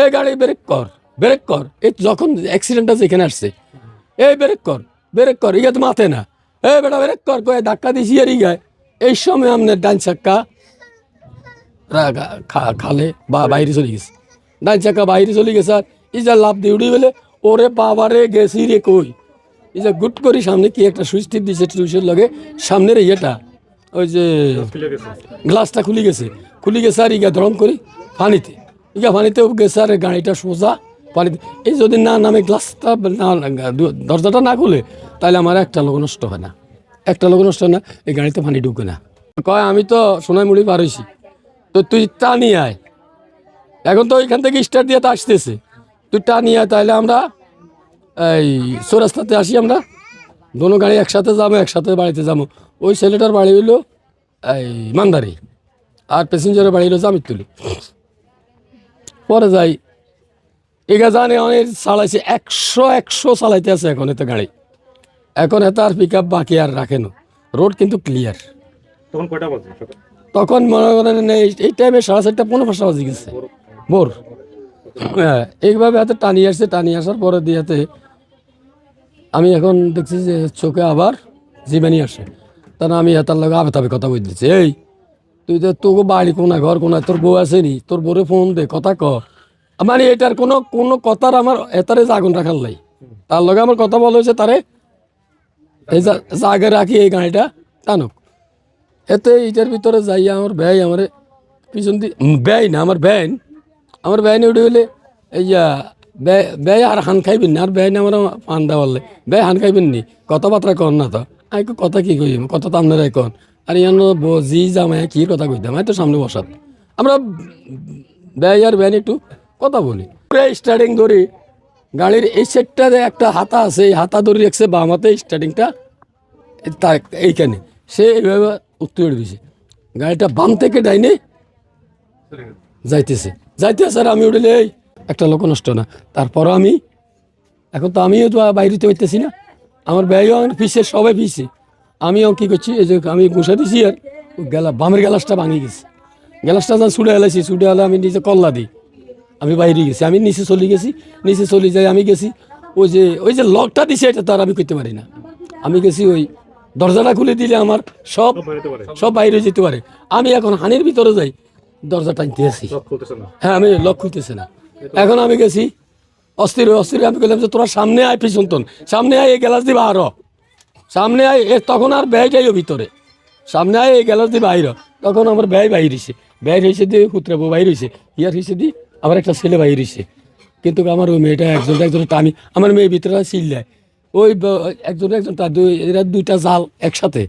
এই গাড়ি ব্রেক কর ব্রেক কর। এই যখন অ্যাক্সিডেন্টটা যেখানে আসছে। এই ব্রেক কর ব্রেক কর ইয়ে তো মাথে না। এই বেটা ব্রেক কর কয়ে ধাক্কা দিছি আর ইগায় এই সময় আপনার ডান চাক্কা খালে বা বাইরে চলে গেছে। ডান চাক্কা বাইরে চলে গেছে আর এই যে লাভ দিয়ে উড়ি বলে ওরে বাবারে গেছি রে কই? এই যে গুট করি সামনে কি একটা সুইচ টিপ দিছে সুইচের লগে সামনের ইয়েটা ওই যে গ্লাসটা খুলে গেছে। খুলে গেছে আর ইগা ধরম করি পানিতে। ইগা পানিতে গেছে আর গাড়িটা সোজা পানিতে এই যদি না নামে গ্লাসটা না দরজাটা না খুলে, তাহলে আমার একটা লোক নষ্ট হয় না। একটা লোক নষ্ট হয় না, এই গাড়িতে পানি ঢুকে না। কয়, আমি তো সোনাইমুড়ি পার হয়েছি তো তুই টানি আয়। এখন তো ওইখান থেকে স্টার্ট দিয়ে তো আসতেছে। তুই টানি আয়, তাহলে আমরা এই চৌরাস্তাতে আসি আমরা। দোনো গাড়ি একসাথে যাব, একসাথে বাড়িতে যাব। ওই ছেলেটার বাড়ি হইল এই মান্দারি। আর প্যাসেঞ্জারের বাড়ি হলো জামিতুলি। পরে যাই। এগা জানে অনেক চালাইছে একশো একশো চালাইতে আছে এখন এতে গাড়ি। এখন এত আর পিক আপ বাকি আর রাখে না। রোড কিন্তু ক্লিয়ার তখন কয়টা বাজে তখন মনে করেন এই- এই টাইমে সাড়ে চারটা পনেরো পাঁচটা বাজে গেছে। ভোর। হ্যাঁ এইভাবে হাতে টানিয়ে আসছে টানিয়ে আসার পরে দিয়েতে আমি এখন দেখছি যে চোখে আবার জীবানি আসে। তাহলে আমি হাতার লগে আবে তাবে কথা বলে দিচ্ছি এই তুই তো তোকে বাড়ি কোনা ঘর কোনা তোর বউ আসেনি তোর বউরে ফোন দে কথা ক। মানে এটার কোনো কোনো কথার আমার এতারে জাগুন রাখার লাই। তার লগে আমার কথা বলা হয়েছে তারে। এই জাগে রাখি এই গাড়িটা টানুক এতে এইটার ভিতরে যাই আমার ব্যয় আমার পিছন দিয়ে ব্যয় না আমার ব্যয় আমার ব্যয় উঠে হইলে এই ব্যয় আর হান খাইবেন না আর ব্যয় না আমার পান দেওয়ালে ব্যয় হান খাইবেন নি কথাবার্তা কন না তো। আমি কই, কথা কি কই কথা তো আপনারাই কন। আর ইয়ান জি জামাই কি কথা কইতাম তো সামনে বসাত। আমরা ব্যয় আর ব্যয় একটু কথা বলি। স্টার্টিং ধরি, গাড়ির এই সেটটাতে একটা হাতা আছে, এই হাতা ধরে রাখছে, বা আমাতে স্টার্টিংটা তার এইখানে। সে এইভাবে উত্তর দিছে। গাড়িটা বাম থেকে ডাইনে যাইতেছে। যাইতেছে আর আমি উঠলে, এই একটা লোক নষ্ট না। তারপরও আমি, এখন তো আমিও তো বাইরেতে হইতেছি না। আমার ব্যয়ও আমার পিসে সবাই পিসে। আমিও কি করছি এই যে আমি গুছা দিছি আর গেলা বামের গ্যালাসটা ভাঙি গেছে। গ্যালাসটা যা ছুটে এলাইছি ছুটে এলে আমি নিজে কল্লা দিই। আমি বাইরে গেছি আমি নিচে চলে গেছি নিচে চলে যাই আমি গেছি। ওই যে ওই যে লকটা দিছে এটা তার আমি করতে পারি না। আমি গেছি ওই দরজাটা খুলে দিলে আমার সব সব বাইরে যেতে পারে। আমি এখন হানির ভিতরে যাই দরজা টানতে আছি হ্যাঁ আমি লক খুলতেছে না। এখন আমি গেছি অস্থির অস্থির আমি বললাম যে তোরা সামনে আয় পিছন সামনে আয় এই গ্যালাস দিবা আরও। সামনে আয়, এ তখন আর ব্যয় যাইও ভিতরে। সামনে আয়, এই গ্যালাস দিবা আইর তখন আমার ব্যয় বাইর হয়েছে ব্যয় হয়েছে দিয়ে খুতরাবো বাইর হয়েছে ইয়ার হয়েছে দি আবার একটা ছেলে বাইর হয়েছে কিন্তু আমার ওই মেয়েটা একজন একজন টানি। আমার মেয়ে ভিতরে চিল্লায় ওই একজন একজন তা দুই, এরা দুইটা জাল একসাথে।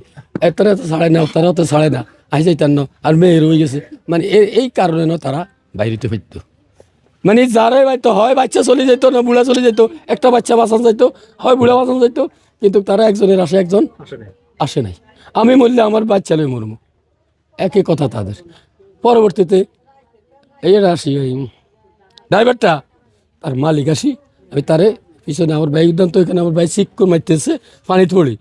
তারা তো ছাড়ে না তারা তো ছাড়ে না। আই যাইতাম না। আর মেয়ে রয়ে গেছে। মানে এই কারণে না তারা বাইরেতে ফিরতো মানে যারাই বাইতো হয়, বাচ্চা চলে যেত না, বুড়া চলে যেত একটা বাচ্চা বাঁচানো যাইতো। হয় বুড়া বাঁচানো যাইতো। কিন্তু তারা একজনের আসে একজন আসে নাই। আমি মরলে আমার বাচ্চা লই মরমু একই কথা তাদের। পরবর্তীতে এই আসি ওই ড্রাইভারটা তার মালিক আসি। আমি তারে পিছনে আমার বাইক উদ্যান তো এখানে আমার বাইক চিক মারতেছে পানি থড়ি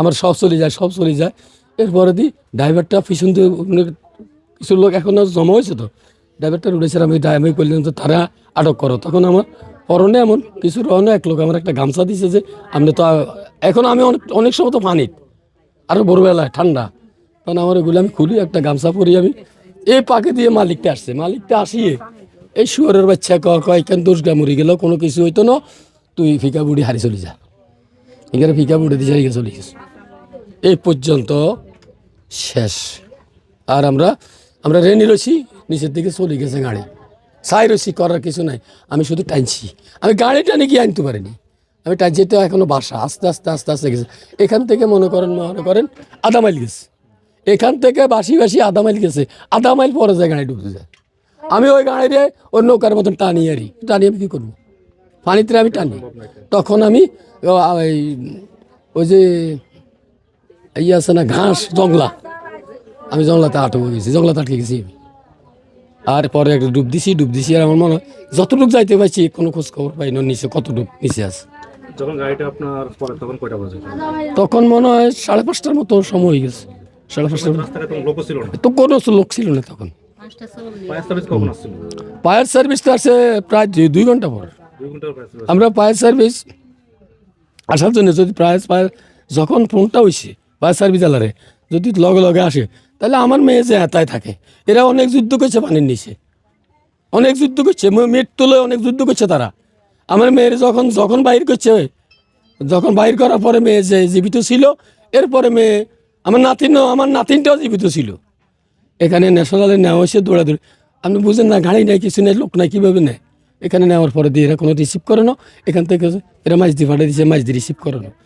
আমার সব চলে যায় সব চলে যায়। এরপরে দি ড্রাইভারটা পিছন দিয়ে কিছু লোক এখন জমা হয়েছে তো। ড্রাইভারটা উঠেছে আমি আমি করলাম তো তারা আটক করো। তখন আমার পরনে এমন, কিছু রহনে এক লোক আমার একটা গামছা দিছে যে, আপনি তো, এখন আমি অনেক অনেক সময় তো পানি আরও ভোরবেলায় ঠান্ডা। তখন আমার এগুলো আমি খুলি একটা গামছা পরি আমি। এই পাকে দিয়ে মালিকটা আসছে। মালিকটা আসিয়ে, এই শুয়ারের বাচ্চা ক কয়, কেন দোষ গা মরি গেল? কোনো কিছু হইতো না, তুই ফিকা বুড়ি হারি চলে যা। এখানে ফিকা বুড়ি দিয়ে হারিয়ে চলে গেছে। এই পর্যন্ত শেষ। আর আমরা আমরা রেনি রয়েছি নিচের দিকে চলে গেছে গাড়ি। সাই রয়েছি করার কিছু নাই। আমি শুধু টানছি। আমি গাড়ি টানে গিয়ে আনতে পারিনি। আমি টানছি তো এখনও বাসা। আস্তে আস্তে আস্তে আস্তে গেছে। এখান থেকে মনে করেন মনে করেন, আধা মাইল গেছে। এখান থেকে বাসি বাসি আধা মাইল গেছে। আধা মাইল পরে যায় গাড়ি ঢুকতে যায়। আমি ওই গাড়িতে ওই নৌকার মতন টানি আরি টানি আমি কী করব? পানিতে আমি টানি। তখন আমি ওই যে ইয়ে আছে না, ঘাস, জংলা। আমি জংলাতে আটকে গেছি, জংলাতে আটকে গেছি আর পরে একটা ডুব দিছি ডুব দিছি আর আমার মনে হয় যতটুকু যাইতে পারছি কোনো খোঁজ খবর পাই না নিচে কতটুকু নিচে আছে। যখন গাড়িটা আপনার পরে তখন কয়টা বাজে? তখন মনে হয় সাড়ে পাঁচটার মতো সময় হয়ে গেছে। সাড়ে পাঁচটার লোকও ছিল না। তো কোনো লোক ছিল না তখন। ফায়ার সার্ভিস সার্ভিসটা আসে প্রায় দুই- দুই ঘণ্টা পর। আমরা ফায়ার সার্ভিস আসার জন্য যদি প্রায় যখন ফোনটা হয়েছে ফায়ার সার্ভিস আলারে যদি লগে লগে আসে তাহলে আমার মেয়ে যে এতায় থাকে, এরা অনেক যুদ্ধ করছে পানির নিচে। অনেক যুদ্ধ করছে, মে- মেয়ের তুলে অনেক যুদ্ধ করছে তারা। আমার মেয়ের যখন যখন বাইর করছে, যখন বাইর করার পরে মেয়ে যে জীবিত ছিল, এরপরে মেয়ে, আমার নাতিনও আমার নাতিনটাও জীবিত ছিল। এখানে ন্যাশনালে নেওয়া হয়েছে দৌড়াদৌড়ি। আপনি বুঝেন না, গাড়ি নেই কিছু নেই লোক নাই কীভাবে নেয়? এখানে নেওয়ার পরে দিয়ে এরা কোনো রিসিভ করে না। এখান থেকে এরা মাছ দিয়ে পাঠিয়ে দিচ্ছে মাছ দিয়ে রিসিভ করে না।